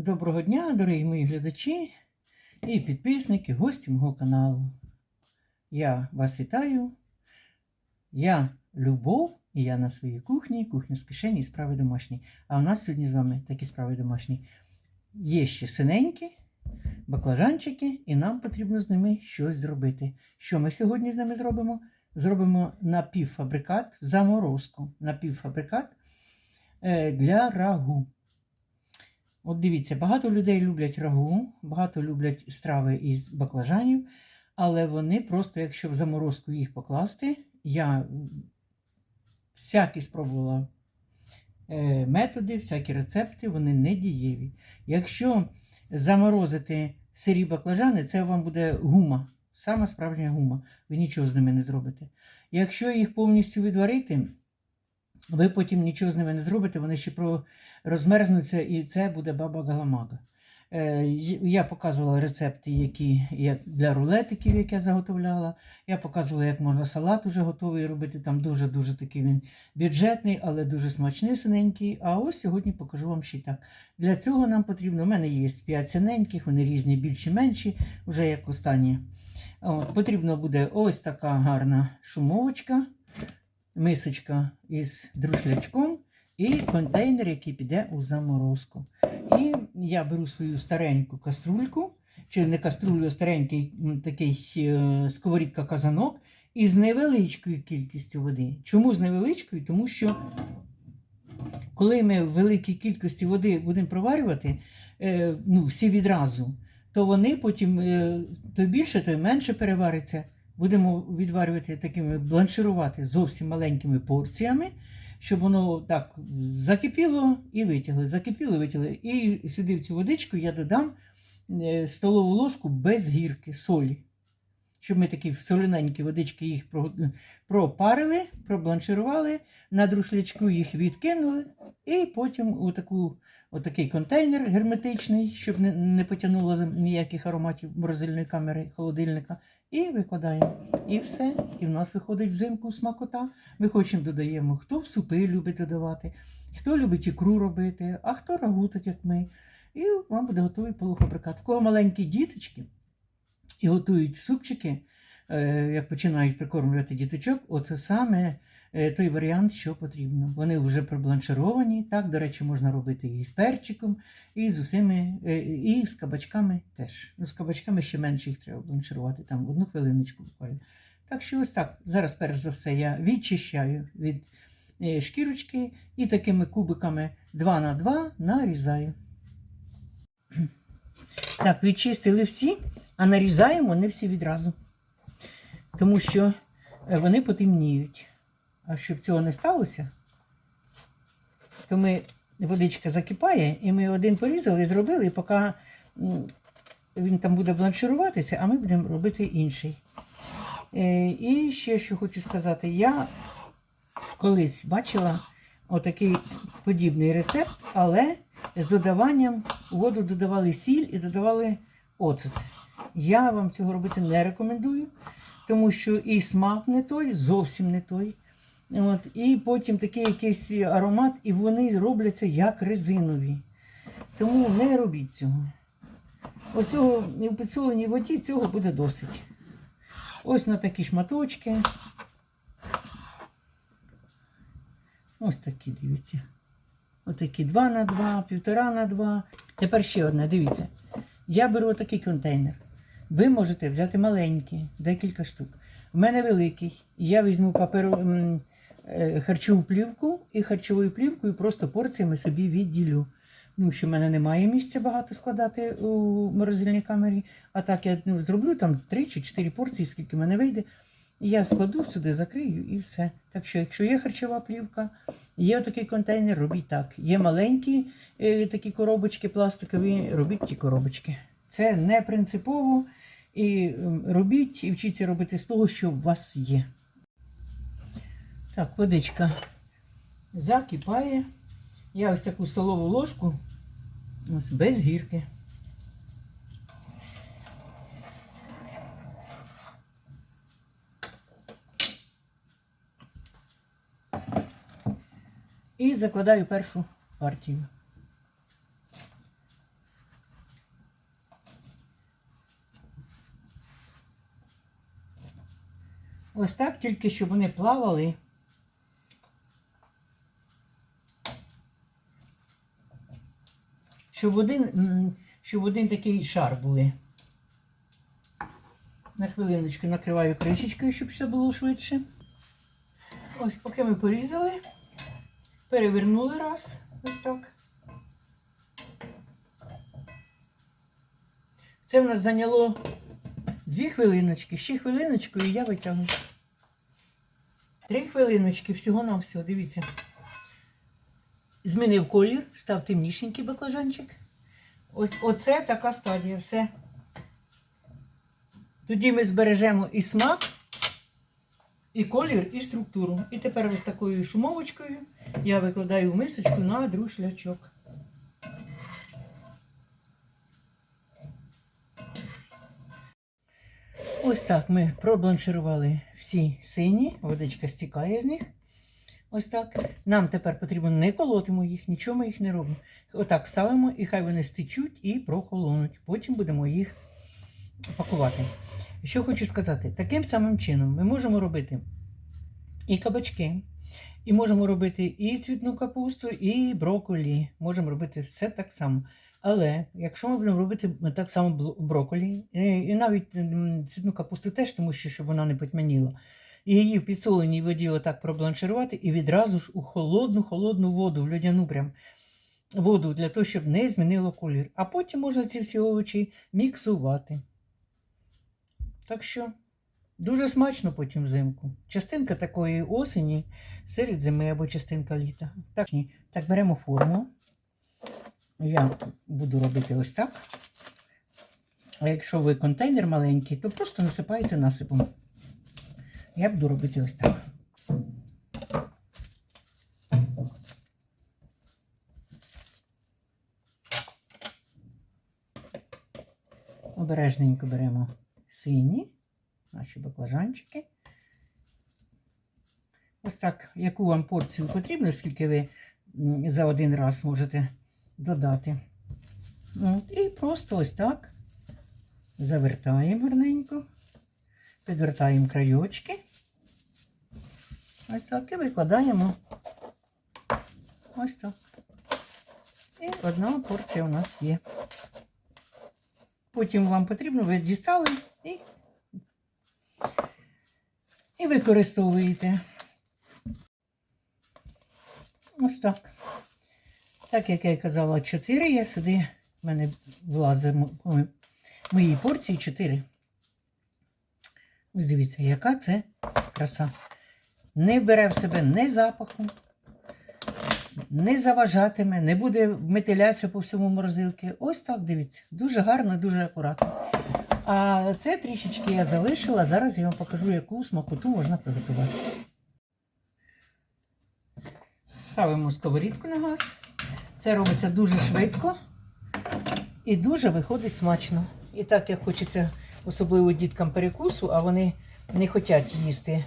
Доброго дня, дорогі мої глядачі і підписники, гості мого каналу. Я вас вітаю. Я Любов, і я на своїй кухні, кухня з кишені і справи домашні. А у нас сьогодні з вами такі справи домашні. Є ще синенькі, баклажанчики, і нам потрібно з ними щось зробити. Що ми сьогодні з ними зробимо? Зробимо напівфабрикат, заморозку, напівфабрикат е, для рагу. От дивіться, багато людей люблять рагу, багато люблять страви із баклажанів, але вони просто, якщо в заморозку їх покласти, я всякі спробувала е, методи, всякі рецепти, вони не дієві. Якщо заморозити сирі баклажани, це вам буде гума, сама справжня гума. Ви нічого з ними не зробите. Якщо їх повністю відварити, ви потім нічого з ними не зробите, вони ще розмерзнуться, і це буде баба галамага. Е, Я показувала рецепти, які як для рулетиків, які я заготовляла. Я показувала, як можна салат уже готовий робити. Там дуже-дуже такий він бюджетний, але дуже смачний синенький. А ось сьогодні покажу вам ще так. Для цього нам потрібно. У мене є 5 синеньких, вони різні, більші, менші, вже як останні. От, потрібно буде ось така гарна шумовочка, мисочка із друшлячком і контейнер, який піде у заморозку. І я беру свою стареньку каструльку, чи не каструлю, а старенький такий е, сковорідка казанок із невеличкою кількістю води. Чому з невеличкою? Тому що коли ми в великій кількості води будемо проварювати, е, ну, всі відразу, то вони потім е, то більше, то менше перевариться. Будемо відварювати такими, бланширувати зовсім маленькими порціями, щоб воно так закипіло і витягли, закипіло і витягли. І сюди в цю водичку я додам е, столову ложку без гірки, солі. Щоб ми такі в соляненькі водички їх пропарили, пробланширували, на друшлячку їх відкинули, і потім у таку, отакий контейнер герметичний, щоб не, не потягнуло ніяких ароматів морозильної камери, холодильника, і викладаємо. І все. І в нас виходить взимку смакота. Ми хочемо додаємо, хто в супи любить додавати, хто любить ікру робити, а хто рагутить, як ми. І вам буде готовий полуфабрикат. В кого маленькі діточки і готують супчики, е, як починають прикормлювати діточок, оце саме той варіант, що потрібно. Вони вже пробланшировані. Так, до речі, можна робити і з перчиком, і з усіми, е, і з кабачками теж. Ну, з кабачками ще менше їх треба бланширувати, там одну хвилиночку буквально. Так що ось так. Зараз, перш за все, я відчищаю від е, шкірочки і такими кубиками 2 на 2 нарізаю. Так, відчистили всі, а нарізаємо не всі відразу. Тому що е, вони потемніють. А щоб цього не сталося, то ми водичка закипає, і ми один порізали, і зробили, і поки він там буде бланшируватися, а ми будемо робити інший. Е, І ще що хочу сказати, я колись бачила отакий подібний рецепт, але з додаванням воду додавали сіль і додавали оцет. Я вам цього робити не рекомендую, тому що і смак не той, зовсім не той. От, і потім такий якийсь аромат, і вони робляться як резинові. Тому не робіть цього. Ось цього в підсоленій воді цього буде досить. Ось на такі шматочки. Ось такі, дивіться. Отакі 2 на 2, півтора на 2. Тепер ще одне, дивіться. Я беру такий контейнер. Ви можете взяти маленький, декілька штук. У мене великий. Я візьму паперу, харчову плівку і харчовою плівкою просто порціями собі відділю. Ну, що в мене немає місця багато складати у морозильній камері. А так я ну, зроблю там 3 чи 4 порції, скільки в мене вийде. І я складу сюди, закрию і все. Так що, якщо є харчова плівка, є такий контейнер, робіть так. Є маленькі е, такі коробочки пластикові, робіть ті коробочки. Це не принципово. І робіть і вчіться робити з того, що у вас є. Так, водичка закипає. Я ось таку столову ложку ось без гірки. І закладаю першу партію. Ось так тільки, щоб вони плавали. Щоб один, щоб один такий шар були. На хвилиночку накриваю кришечкою, щоб все було швидше. Ось поки ми порізали, перевернули раз, ось так. Це в нас зайняло дві хвилиночки, ще хвилиночку і я витягну. Три хвилиночки всього на все, дивіться. Змінив колір, став темнішенький баклажанчик. Ось оце така стадія, все. Тоді ми збережемо і смак, і колір, і структуру. І тепер ось такою шумовочкою я викладаю в мисочку на друшлячок. Ось так ми пробланширували всі сині, водичка стікає з них. Ось так. Нам тепер потрібно не колотимо їх, нічого ми їх не робимо. Отак ставимо і хай вони стечуть і прохолонуть. Потім будемо їх пакувати. Що хочу сказати, таким самим чином ми можемо робити і кабачки, і можемо робити і цвітну капусту, і брокколі. Можемо робити все так само. Але якщо ми будемо робити так само бл- брокколі, і, і навіть цвітну капусту теж, тому що щоб вона не потьмяніла, і її в підсоленій воді отак пробланширувати і відразу ж у холодну, холодну воду, в льодяну прям воду, для того, щоб не змінило колір. А потім можна ці всі овочі міксувати. Так що дуже смачно потім взимку. Частинка такої осені серед зими або частинка літа. Так, так беремо форму. Я буду робити ось так. А якщо ви контейнер маленький, то просто насипаєте насипом. Я буду робити ось так. Обережненько беремо сині, наші баклажанчики. Ось так, яку вам порцію потрібно, скільки ви за один раз можете додати. От, і просто ось так завертаємо гарненько, підвертаємо крайочки. Ось так і викладаємо ось так. І одна порція у нас є. Потім вам потрібно, ви дістали і, і використовуєте. Ось так. Так як я й казала, 4, я сюди в мене ой, мої порції 4. Ось дивіться, яка це краса. Не бере в себе ні запаху, не заважатиме, не буде метилятися по всьому морозилки. Ось так дивіться. Дуже гарно, дуже акуратно. А це трішечки я залишила. Зараз я вам покажу, яку смакоту можна приготувати. Ставимо сковорідку на газ. Це робиться дуже швидко і дуже виходить смачно. І так як хочеться, особливо діткам перекусу, а вони не хочуть їсти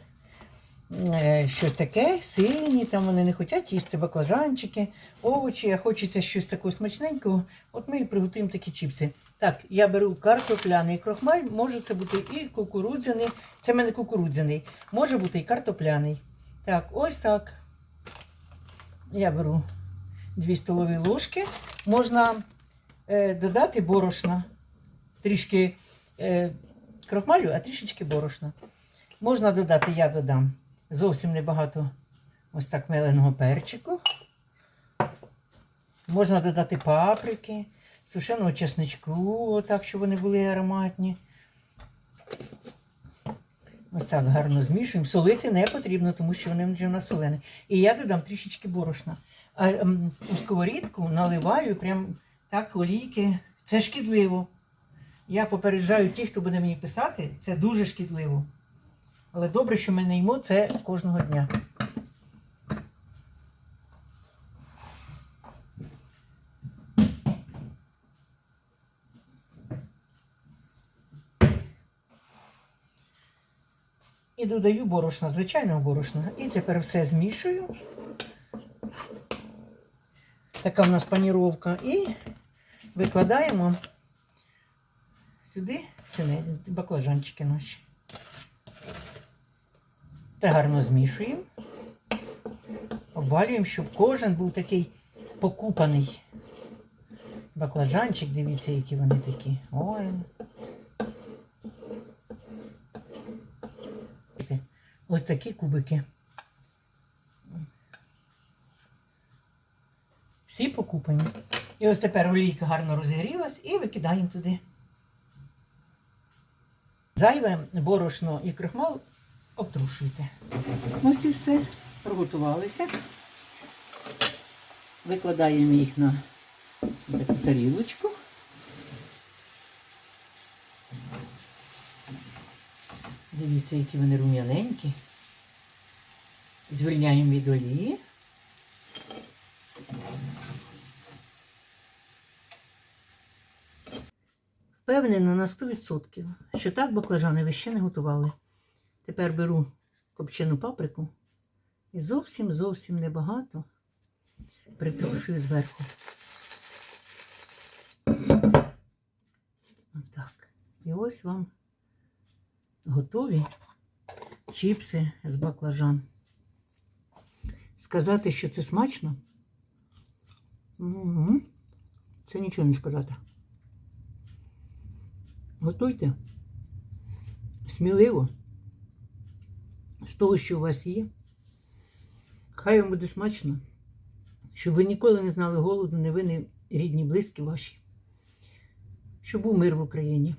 е, щось таке, сині, там вони не хочуть їсти баклажанчики, овочі, а хочеться щось такого смачненького. От ми і приготуємо такі чіпси. Так, я беру картопляний крохмаль, може це бути і кукурудзяний. Це в мене кукурудзяний, може бути і картопляний. Так, ось так. Я беру 2 столові ложки. Можна е, додати борошна. Трішки крохмалю, а трішечки борошна. Можна додати, я додам зовсім небагато ось так меленого перчику. Можна додати паприки, сушеного чесничку, так, щоб вони були ароматні. Ось так гарно змішуємо. Солити не потрібно, тому що вони вже в нас солені. І я додам трішечки борошна. А ем, у сковорідку наливаю прям так олійки. Це шкідливо. Я попереджаю тих, хто буде мені писати, це дуже шкідливо. Але добре, що ми не їмо це кожного дня. І додаю борошна, звичайного борошна. І тепер все змішую. Така в нас паніровка. І викладаємо сюди баклажанчики наші. Це гарно змішуємо. Обвалюємо, щоб кожен був такий покупаний. Баклажанчик, дивіться, які вони такі. Ой. Ось такі кубики. Всі покупані. І ось тепер олійка гарно розігрілась і викидаємо туди. Зайве борошно і крахмал обтрушуйте. Ось і все. Приготувалися. Викладаємо їх на таку тарілочку. Дивіться, які вони рум'яненькі. Звільняємо від олії. Впевнена на 100%, що так баклажани ви ще не готували. Тепер беру копчену паприку і зовсім зовсім небагато притрушую зверху. Отак. І ось вам готові чіпси з баклажан. Сказати, що це смачно? Угу. Це нічого не сказати. Готуйте сміливо з того, що у вас є. Хай вам буде смачно, щоб ви ніколи не знали голоду, не ви, рідні, близькі ваші. Щоб був мир в Україні.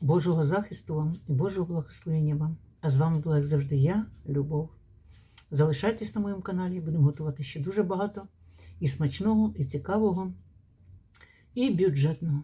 Божого захисту вам і Божого благословення вам. А з вами була, як завжди, я, Любов. Залишайтесь на моєму каналі, будемо готувати ще дуже багато і смачного, і цікавого, і бюджетного.